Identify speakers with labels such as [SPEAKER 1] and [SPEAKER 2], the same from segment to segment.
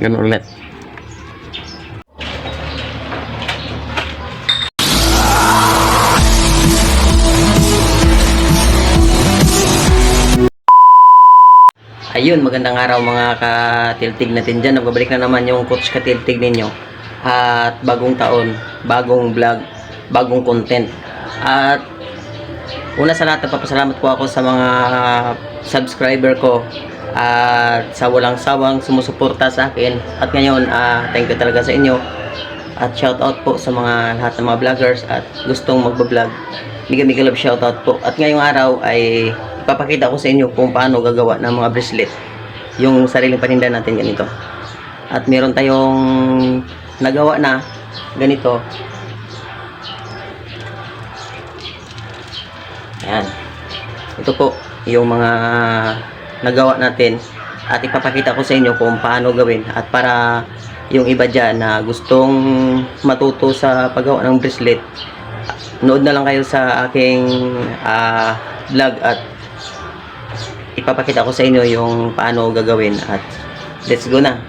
[SPEAKER 1] Ganun ulit. Ayun, magandang araw mga katiltig natin dyan. Nagbabalik na naman yung coach katiltig ninyo. At bagong taon, bagong vlog, bagong content. At una sa lahat, papasalamat po ako sa mga subscriber ko at sa walang sawang sumusuporta sa akin. At ngayon, ah, thank you talaga sa inyo. At shout out po sa mga lahat ng mga vloggers at gustong magbablog. Mega mega love shout out po. At ngayong araw ay ipapakita ko sa inyo kung paano gagawa ng mga bracelet. Yung sariling paninda natin ganito. At meron tayong nagawa na ganito. Ayan. Ito po yung mga nagawa natin at ipapakita ko sa inyo kung paano gawin at para yung iba dyan na gustong matuto sa paggawa ng bracelet nood na lang kayo sa aking ah, vlog at ipapakita ko sa inyo yung paano gagawin at let's go na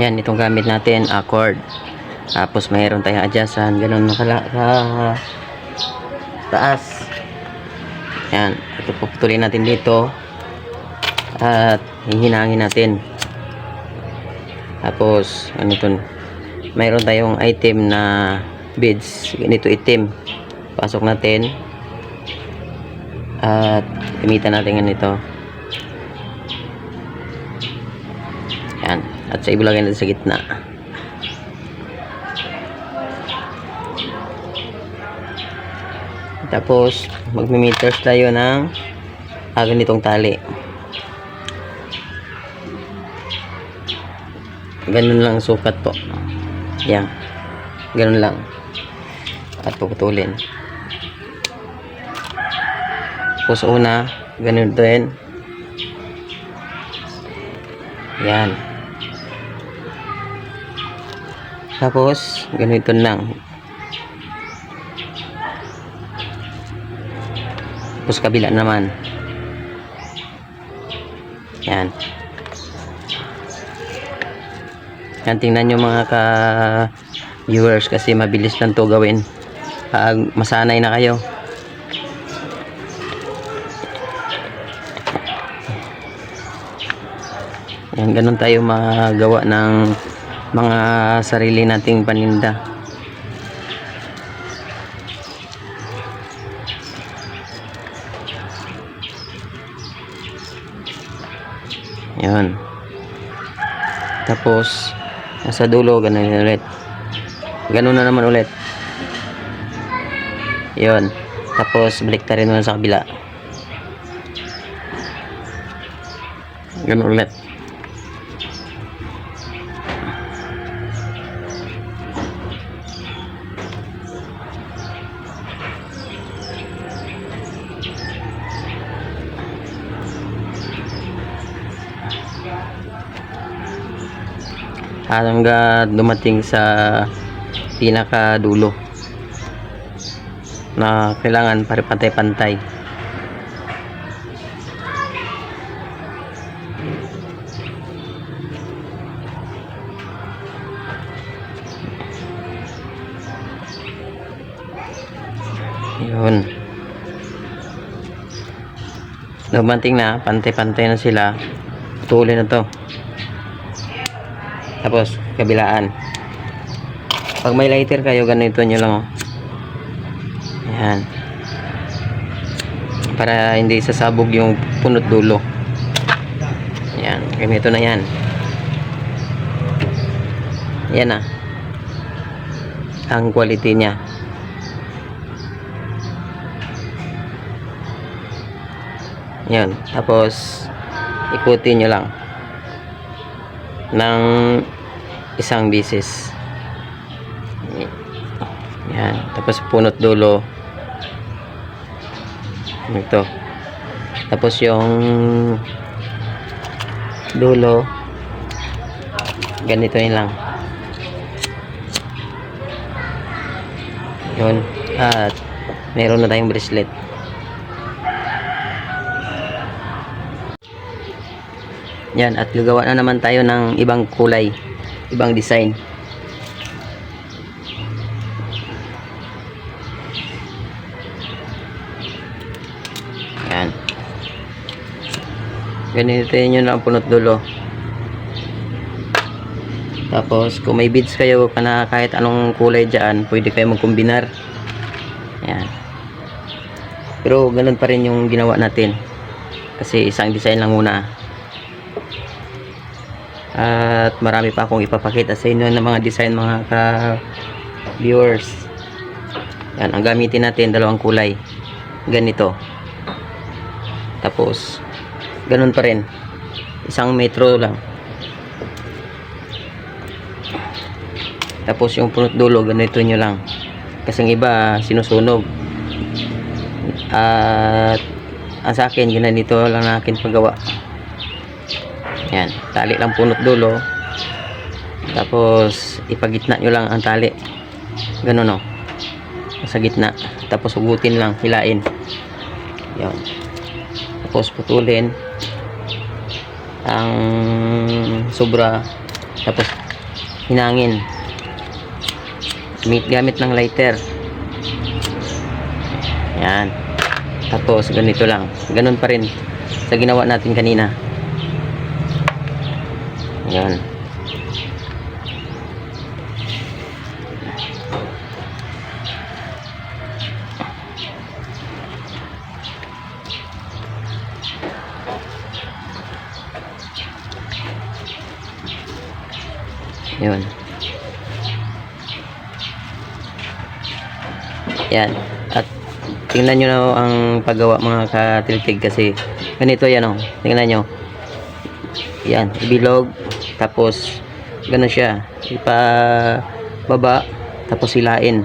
[SPEAKER 1] yan itong gamit natin accord tapos mayroon tayong adjustan ganun nakala sa taas. Yan ito puputulin natin dito. At hihinangin natin. Tapos ganito mayroon tayong item na beads. Ganito itim. Pasok natin. At gamitan natin ganito yan at sa ibulagay natin sa gitna. Tapos magmi-meters tayo ng ah, ganitong tali. Ganun lang ang sukat po. Yan. Ganun lang. At puputulin. Tapos una ganun din. Yan tapos ganito lang. Tapos kabila naman. Yan. Yan tingnan nyo mga ka viewers kasi mabilis lang to gawin. Pag masanay na kayo. Yan ganun tayo magawa ng mga sarili nating paninda. Yan tapos nasa dulo ganun ulit. Ganun na naman ulit. Yun. Tapos balik ta rin naman sa kabila. Ganun ulit hanggang dumating sa pinaka dulo na kailangan pare pantay-pantay yun. Dumating na pantay-pantay na sila. Tuloy na to tapos kabilaan pag may lighter kayo ganito nyo lang oh. Ayan. para hindi sasabog yung punot dulo yan ganito na yan yan ah ang quality niya. Yan. Tapos, ikutin nyo lang ng isang bisis. Yan. Tapos, punot dulo. Ito. Tapos, yung dulo, ganito yun lang. Yun. At, meron na tayong bracelet. Yan, at gagawa na naman tayo ng ibang kulay, ibang design. Yan. Ganito yun lang ang punot dulo. Tapos, kung may beads kayo na kahit anong kulay dyan, pwede kayo magkombinar. Yan. Pero, ganun pa rin yung ginawa natin. Kasi isang design lang muna. At marami pa akong ipapakita sa inyo ng mga design mga ka viewers. Yan, ang gamitin natin dalawang kulay. Ganito. Tapos ganun pa rin. Isang metro lang. Tapos yung punot dulo ganito nyo lang. Kasi ang iba sinusunog. At ang sa akin ganito lang na akin paggawa. Tali lang punot dulo. Tapos ipagitna nyo lang ang tali. Ganun o. Sa gitna. Tapos ugutin lang, hilain. Yan. Tapos putulin ang sobra. Tapos hinangin. Gamit, gamit ng lighter. Yan. Tapos ganito lang. Ganun pa rin sa ginawa natin kanina. Yan. Yun. Yan. At tingnan nyo na ang paggawa mga katiltig kasi ganito yan o. Tingnan nyo. Yan. Ibilog. Tapos ganun siya. Ipa baba. Tapos hilain.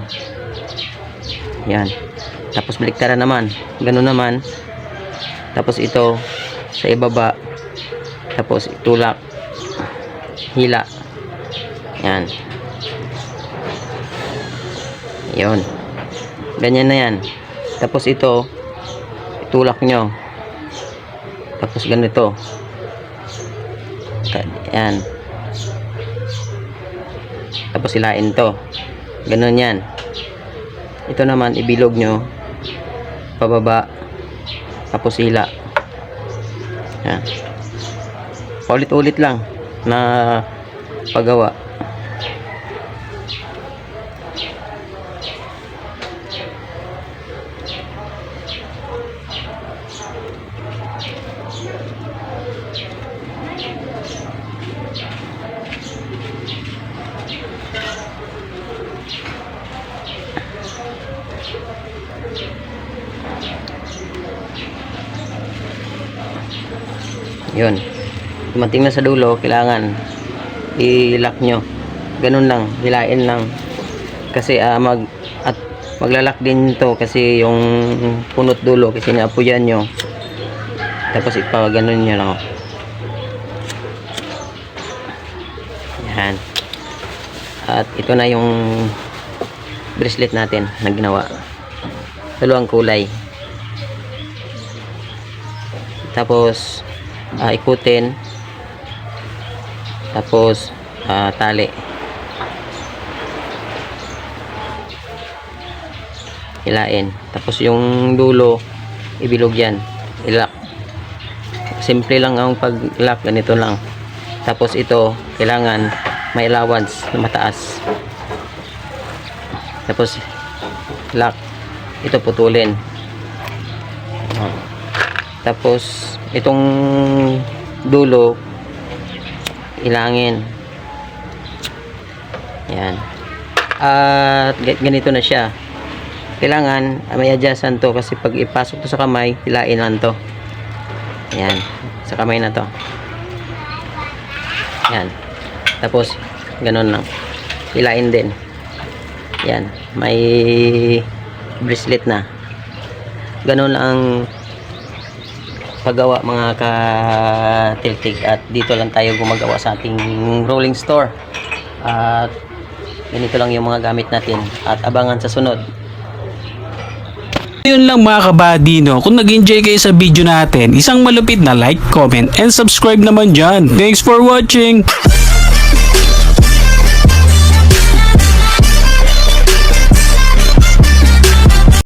[SPEAKER 1] Yan. Tapos baliktaran naman. Ganun naman. Tapos ito sa ibaba. Tapos itulak. Hila. Yan. Yun. Ganyan na yan. Tapos ito, itulak nyo. Tapos ganito. Yan. Tapos hilain to. Ganun yan. Ito naman, ibilog nyo. Pababa. Tapos hila. Yan. Paulit-ulit lang na paggawa. Yun. Dumating na sa dulo, kailangan i-lock nyo. Ganun lang, hilain lang. Kasi ah, mag at maglalak din to kasi yung punot dulo kasi naapuyan nyo. Tapos ipa ganun nyo lang. Yan. At ito na yung bracelet natin na ginawa. Dalawang kulay. Tapos ah, ikutin. Tapos ah, tali. Hilain tapos yung dulo ibilog yan. Ilak. Simple lang ang pag lock ganito lang. Tapos ito kailangan may allowance na mataas. Tapos lock ito putulin Ah. tapos itong dulo ilangin yan At ga- ganito na siya. Kailangan ah, may adjustan to kasi pag ipasok to sa kamay, hilain lang to. Ayan. Sa kamay na to. Ayan. Tapos, ganun lang. Hilain din. Yan. May bracelet na. Ganun ang paggawa mga ka-tiltig at dito lang tayo gumagawa sa ating rolling store at ganito lang yung mga gamit natin at abangan sa sunod
[SPEAKER 2] Yun lang mga kabady no. Kung nag-enjoy kayo sa video natin, isang malupit na like, comment, and subscribe naman dyan. Thanks for watching!